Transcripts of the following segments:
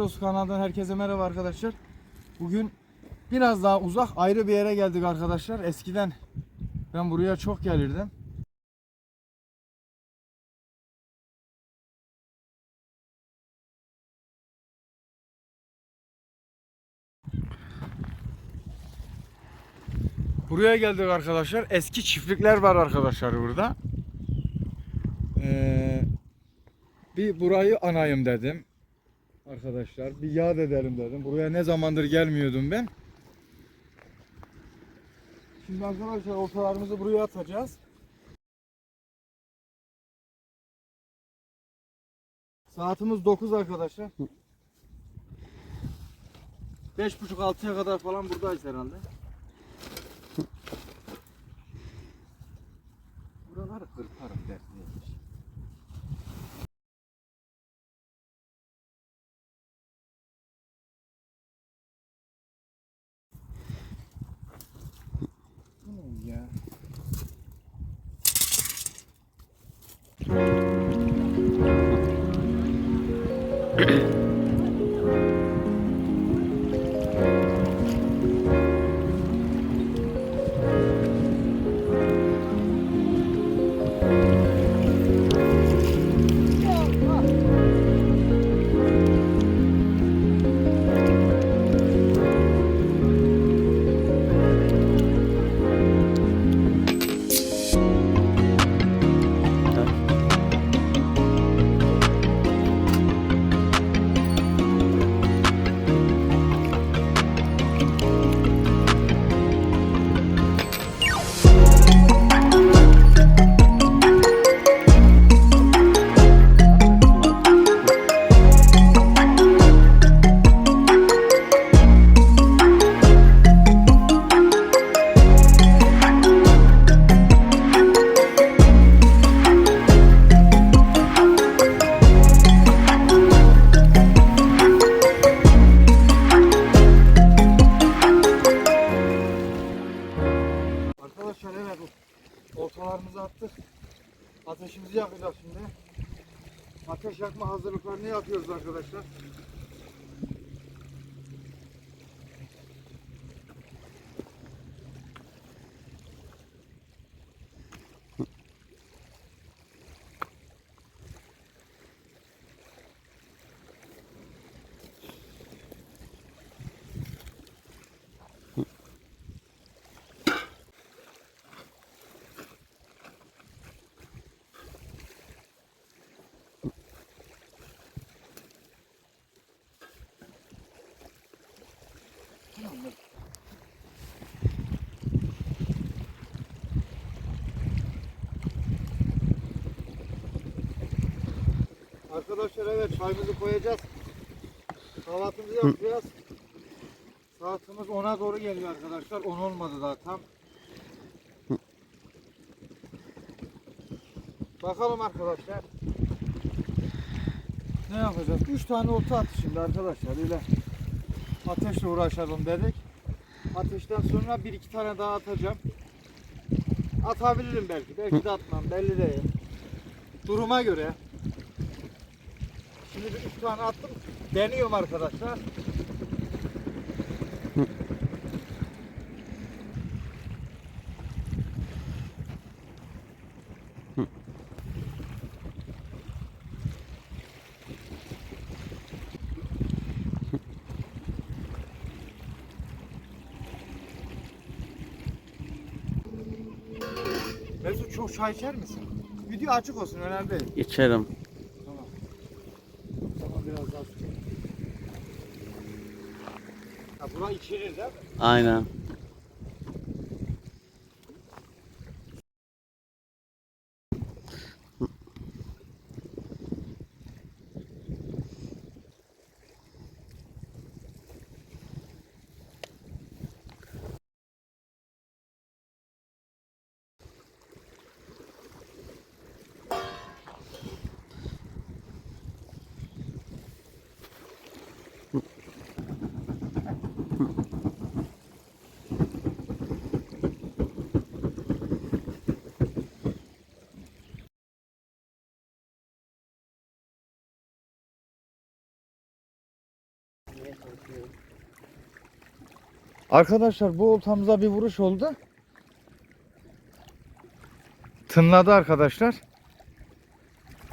Dostu kanalından herkese merhaba arkadaşlar. Bugün biraz daha uzak ayrı bir yere geldik arkadaşlar. Eskiden ben buraya çok gelirdim. Buraya geldik arkadaşlar. Eski çiftlikler var arkadaşlar burada. Ee, bir burayı anayım dedim. Arkadaşlar bir yad edelim dedim. Buraya ne zamandır gelmiyordum ben. Şimdi arkadaşlar ortalarımızı buraya atacağız. Saatimiz 9 arkadaşlar. 5.30-6'ya kadar falan buradayız herhalde. Buraları kırparım dertliymiş. Mm-hmm. Arkadaşlar evet ortalarımızı attık. Ateşimizi yakacağız şimdi. Ateş yakma hazırlıklarını yapıyoruz arkadaşlar. Arkadaşlar evet çayımızı koyacağız. Kahvaltımızı yapacağız. Saatimiz 10'a doğru geliyor arkadaşlar. 10 olmadı daha tam. Bakalım arkadaşlar. Ne yapacağız? 3 tane olta attı şimdi arkadaşlar. Öyle ateşle uğraşalım dedik. Ateşten sonra bir iki tane daha atacağım. Atabilirim belki. Belki de atmam. Belli değil. Duruma göre. Tane attım. Deniyorum arkadaşlar. Mesut çok çay içer misin? Video açık olsun önemli değil. İçerim. Tamam. Tamam biraz daha su. Ha Arkadaşlar bu oltamıza bir vuruş oldu. Tınladı arkadaşlar.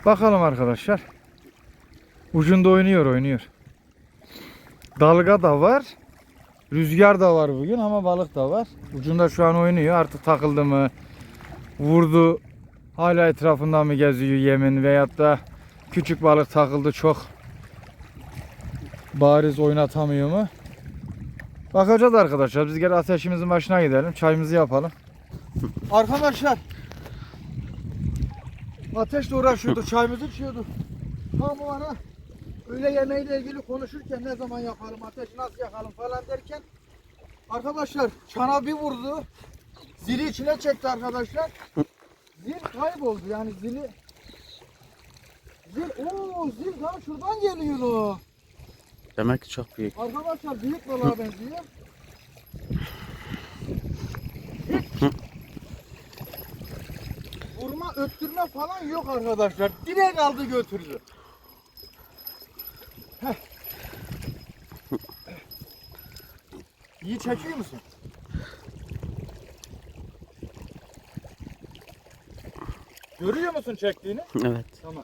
Bakalım arkadaşlar. Ucunda oynuyor oynuyor. Dalga da var. Rüzgar da var bugün ama balık da var. Ucunda şu an oynuyor. Artık takıldı mı? Vurdu. Hala etrafında mı geziyor yemin veyahut da küçük balık takıldı çok bariz oynatamıyor mu? Bakacağız arkadaşlar. Biz gel ateşimizin başına gidelim. Çayımızı yapalım. Arkadaşlar ateşle uğraşıyorduk. Çayımızı içiyorduk. Tam o ara öğle yemeğiyle ilgili konuşurken ne zaman yakalım, ateşi nasıl yakalım falan derken arkadaşlar çana bir vurdu. Zili içine çekti arkadaşlar. Zil kayboldu yani zili Zil, ooo zil daha şuradan geliyor o. Demek ki çok büyük. Arkadaşlar büyük balığa benziyor. Vurma, öttürme falan yok arkadaşlar. Direkt aldı götürdü. Heh. İyi çekiyor musun? Görüyor musun çektiğini? Evet. Tamam.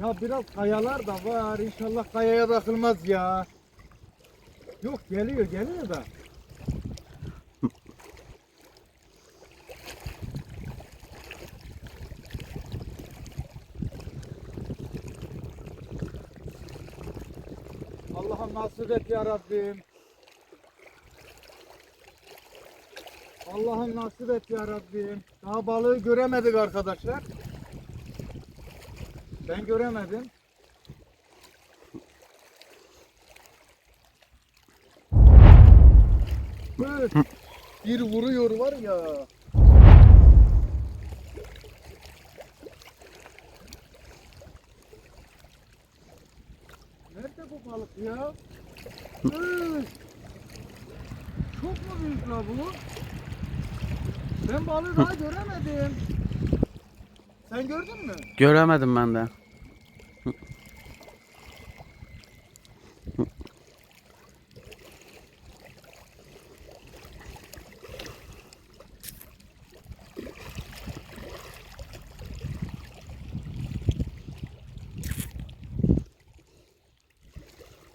Ya biraz kayalar da var. İnşallah kayaya takılmaz ya. Yok geliyor geliyor da. Allah'ım nasip et ya Rabbim. Allah'ım nasip et ya Rabbim. Daha balığı göremedik arkadaşlar. Ben göremedim. Evet. Bir vuruyor var ya. Nerede bu balık ya? Evet. Çok mu büyük la bu? Ben balığı daha göremedim. Sen gördün mü? Göremedim ben de.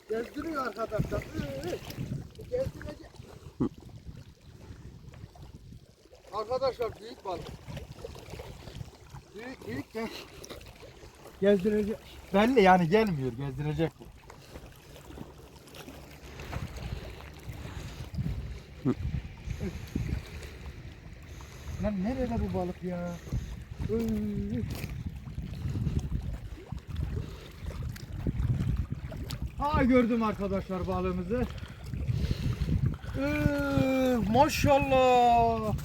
Gezdiriyor arkadaşlar. Ee, Gezdirecek. Arkadaşlar büyük balık. Büyük büyük gez. Gezdirecek. Belli yani gelmiyor. Gezdirecek bu. Lan nerede bu balık ya? Ha gördüm arkadaşlar balığımızı. Ee, maşallah.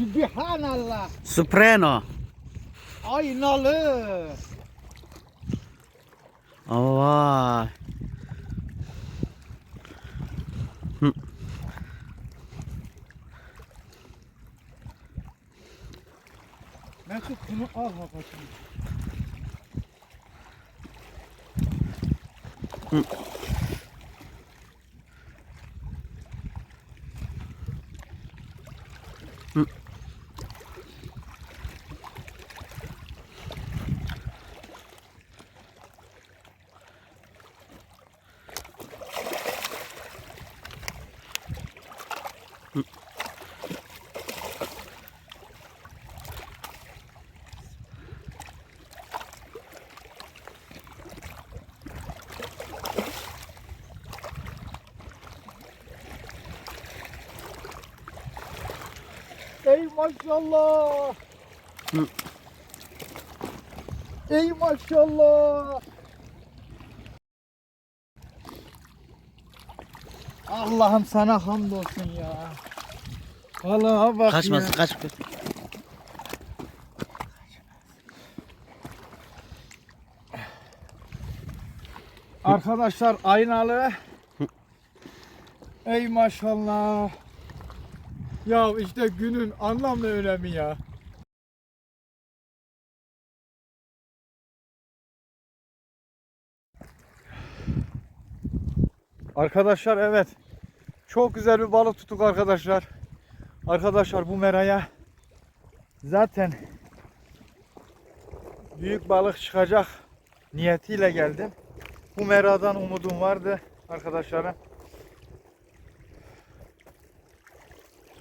Sübhanallah. Supreno. Aynalı. Vay. Mesut bunu al babacığım. Ey maşallah. Hı. Ey maşallah. Allah'ım sana hamdolsun ya. Allah'a bak Kaçmasın ya. kaç. Arkadaşlar aynalı. Ey maşallah. Ya işte günün anlamlı önemi ya. Arkadaşlar evet. Çok güzel bir balık tuttuk arkadaşlar. Arkadaşlar bu meraya zaten büyük balık çıkacak niyetiyle geldim. Bu meradan umudum vardı arkadaşlarım.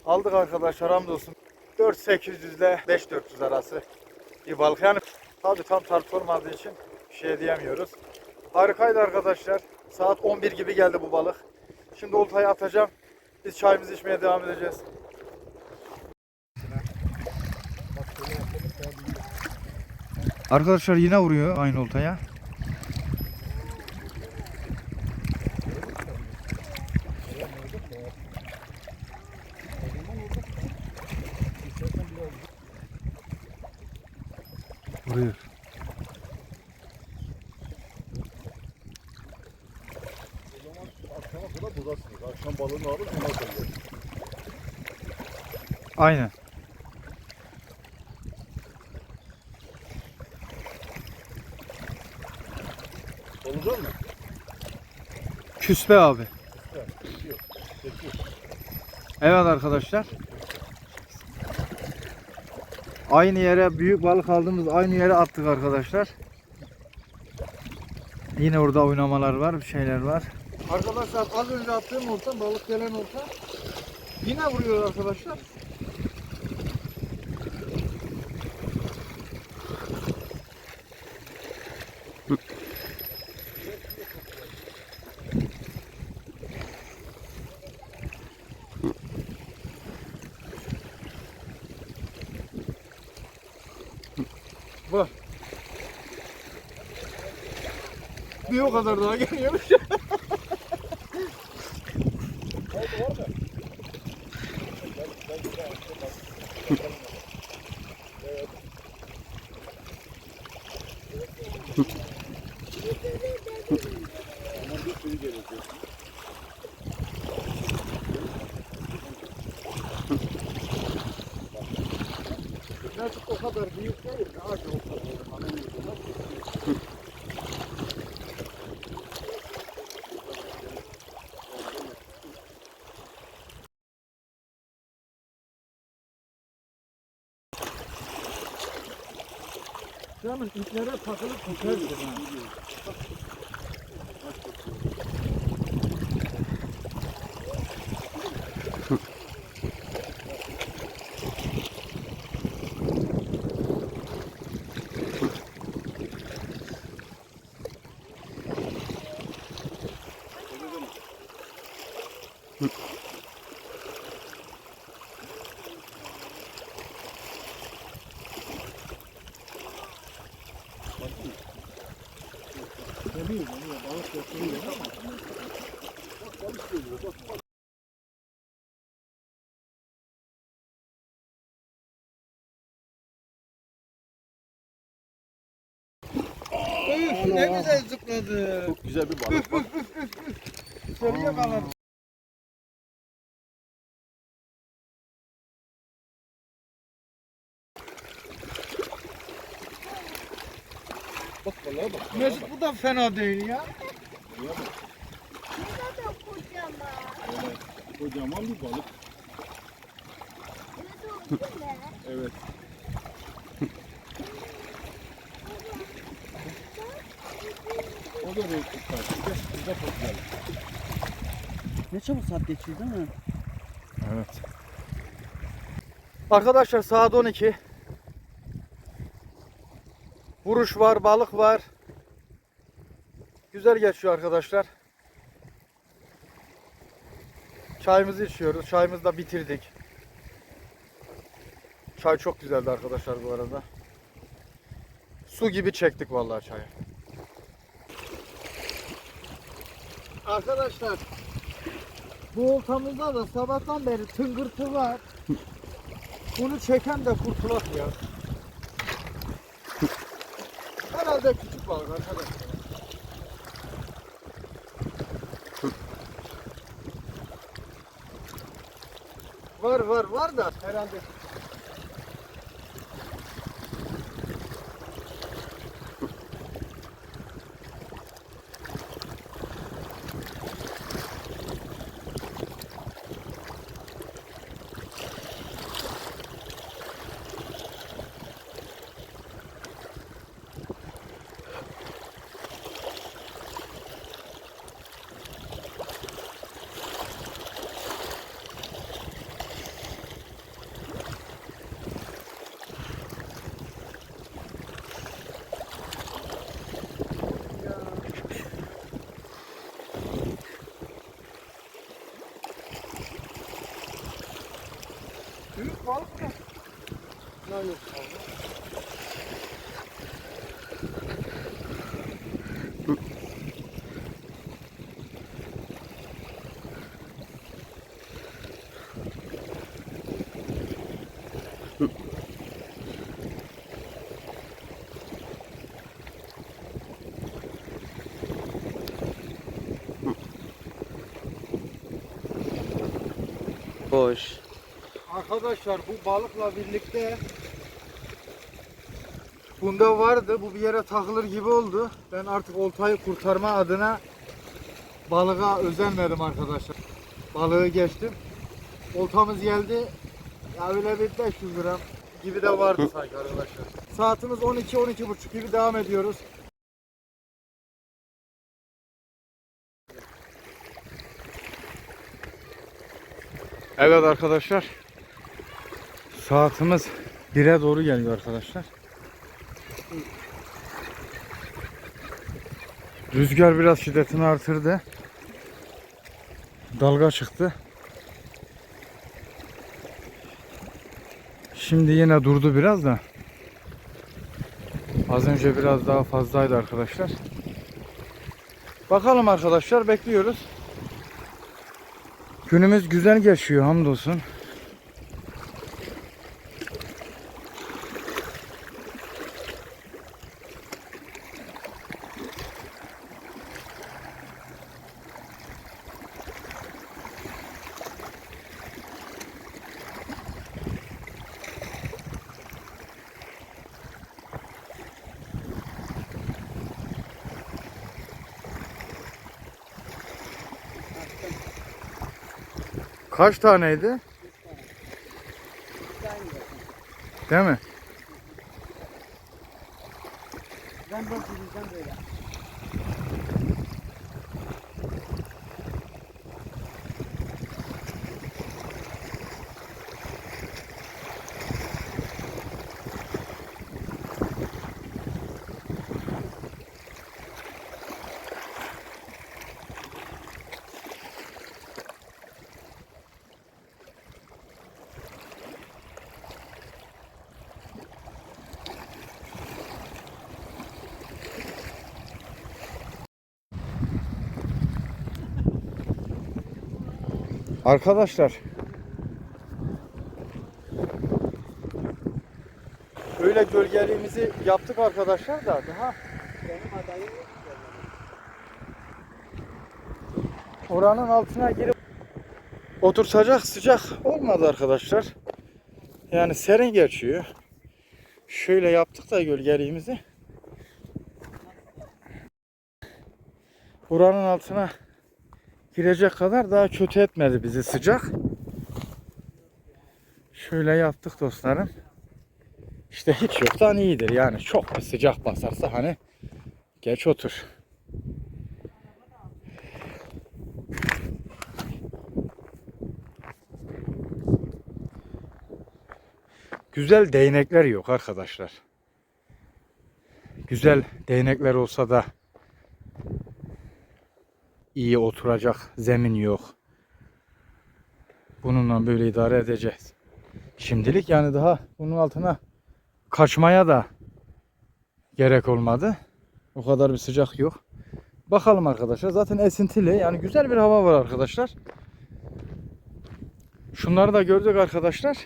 Aldık arkadaşlar hamdolsun. 4800 ile 5400 arası bir balık. Yani tabi tam tartı olmadığı için bir şey diyemiyoruz. Harikaydı arkadaşlar. Saat 11 gibi geldi bu balık. Şimdi oltayı atacağım. Biz çayımızı içmeye devam edeceğiz. Arkadaşlar yine vuruyor aynı oltaya. Aynen. Olacak mı? Küspe abi. Evet arkadaşlar. Aynı yere büyük balık aldığımız aynı yere attık arkadaşlar. Yine orada oynamalar var, bir şeyler var. Arkadaşlar az önce attığım olta, balık gelen olta yine vuruyor arkadaşlar. O kadar daha geliyormuş. Ama bir sürü gerekiyor. Birazcık o kadar Yalnız iplere takılıp tutar. Tutardı. ne güzel zıpladı. Çok güzel bir balık. Bak. Dışarıya bağladı. Bak balığa bak. Mesut bu da fena değil ya. da kocaman. Evet. Kocaman bir balık. Ne? Evet. O da renkli karşıda. Bu da çok güzel. Ne çabuk saat geçiyor değil mi? Evet. Arkadaşlar saat 12. Vuruş var, balık var. Güzel geçiyor arkadaşlar. Çayımızı içiyoruz. Çayımızı da bitirdik. Çay çok güzeldi arkadaşlar bu arada. Su gibi çektik vallahi çayı. Arkadaşlar bu oltamızda da sabahtan beri tıngırtı var. Bunu çeken de kurtulak ya. Herhalde küçük balık arkadaşlar. Var var var da herhalde balık mı? Boş. Arkadaşlar bu balıkla birlikte bunda vardı. Bu bir yere takılır gibi oldu. Ben artık oltayı kurtarma adına balığa özenmedim arkadaşlar. Balığı geçtim. Oltamız geldi. Ya öyle bir 500 gram gibi de vardı sanki arkadaşlar. Saatimiz 12-12.30 gibi devam ediyoruz. Evet arkadaşlar. Saatimiz 1'e doğru geliyor arkadaşlar. Rüzgar biraz şiddetini artırdı. Dalga çıktı. Şimdi yine durdu biraz da. Az önce biraz daha fazlaydı arkadaşlar. Bakalım arkadaşlar bekliyoruz. Günümüz güzel geçiyor hamdolsun. Kaç taneydi? Değil mi? Ben bizden böyle. Arkadaşlar Öyle gölgeliğimizi yaptık arkadaşlar da daha oranın altına girip oturtacak sıcak olmadı arkadaşlar. Yani serin geçiyor. Şöyle yaptık da gölgeliğimizi. Buranın altına girecek kadar daha kötü etmedi bizi sıcak. Şöyle yaptık dostlarım. İşte hiç yoktan iyidir yani çok bir sıcak basarsa hani geç otur. Güzel değnekler yok arkadaşlar. Güzel değnekler olsa da iyi oturacak zemin yok. Bununla böyle idare edeceğiz. Şimdilik yani daha bunun altına kaçmaya da gerek olmadı. O kadar bir sıcak yok. Bakalım arkadaşlar. Zaten esintili. Yani güzel bir hava var arkadaşlar. Şunları da gördük arkadaşlar.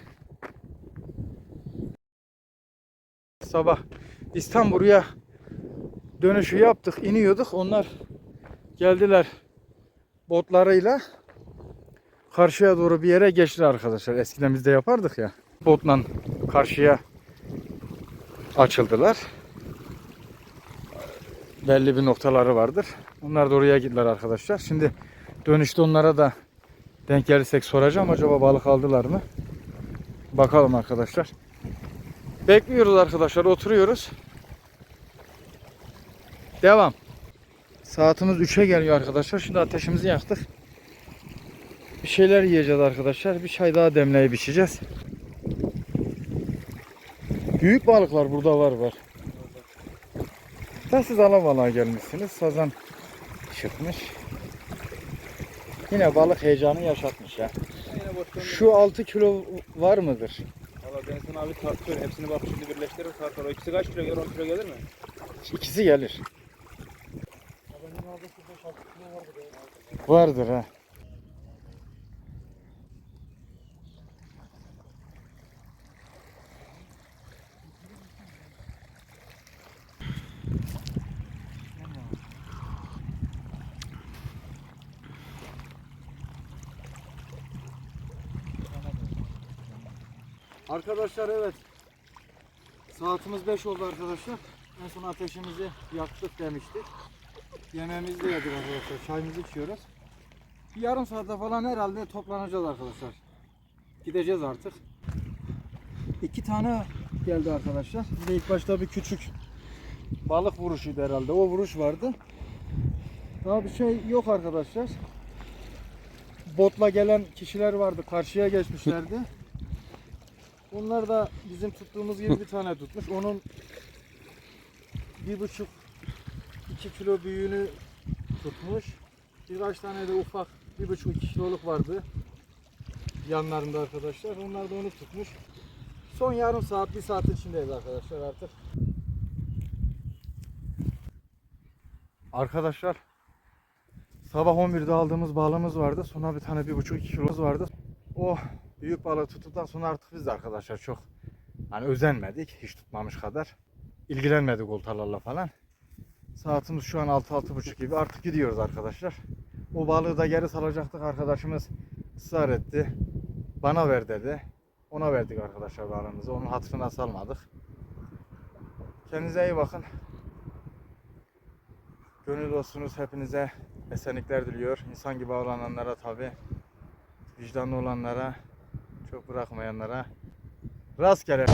Sabah İstanbul'a dönüşü yaptık. iniyorduk. Onlar geldiler botlarıyla karşıya doğru bir yere geçtiler arkadaşlar. Eskiden biz de yapardık ya. Botla karşıya açıldılar. Belli bir noktaları vardır. Onlar da oraya gittiler arkadaşlar. Şimdi dönüşte onlara da denk gelirsek soracağım. Acaba balık aldılar mı? Bakalım arkadaşlar. Bekliyoruz arkadaşlar. Oturuyoruz. Devam. Saatimiz 3'e geliyor arkadaşlar. Şimdi ateşimizi yaktık. Bir şeyler yiyeceğiz arkadaşlar. Bir çay daha demleyip içeceğiz. Büyük balıklar burada var var. Da siz alabalığa gelmişsiniz. Sazan çıkmış. Yine balık heyecanı yaşatmış ya. Şu 6 kilo var mıdır? Valla ben sana abi tartıyorum. Hepsini bak şimdi birleştirir tartar. O ikisi kaç kilo gelir? 10 kilo gelir mi? İkisi gelir. Vardır ha. Arkadaşlar evet. Saatimiz 5 oldu arkadaşlar. En son ateşimizi yaktık demiştik. Yemeğimizi de yedik arkadaşlar. Çayımızı içiyoruz. Bir yarım saatte falan herhalde toplanacağız arkadaşlar. Gideceğiz artık. İki tane geldi arkadaşlar. Bir de ilk başta bir küçük balık vuruşuydu herhalde. O vuruş vardı. Daha bir şey yok arkadaşlar. Botla gelen kişiler vardı. Karşıya geçmişlerdi. Onlar da bizim tuttuğumuz gibi bir tane tutmuş. Onun bir buçuk iki kilo büyüğünü tutmuş. Birkaç tane de ufak bir buçuk iki kiloluk vardı. Yanlarında arkadaşlar. Onlar da onu tutmuş. Son yarım saat, bir saatin içindeyiz arkadaşlar artık. Arkadaşlar sabah 11'de aldığımız balığımız vardı. Sonra bir tane 1,5-2 kilomuz vardı. O büyük balığı tuttuktan sonra artık biz de arkadaşlar çok hani özenmedik. Hiç tutmamış kadar. İlgilenmedik oltalarla falan. Saatimiz şu an 6-6.30 gibi. Artık gidiyoruz arkadaşlar. O balığı da geri salacaktık. Arkadaşımız ısrar etti. Bana ver dedi. Ona verdik arkadaşlar balığımızı. Onun hatırına salmadık. Kendinize iyi bakın. Gönül dostunuz hepinize esenlikler diliyor. İnsan gibi olanlara tabi, vicdanlı olanlara, çok bırakmayanlara rastgele.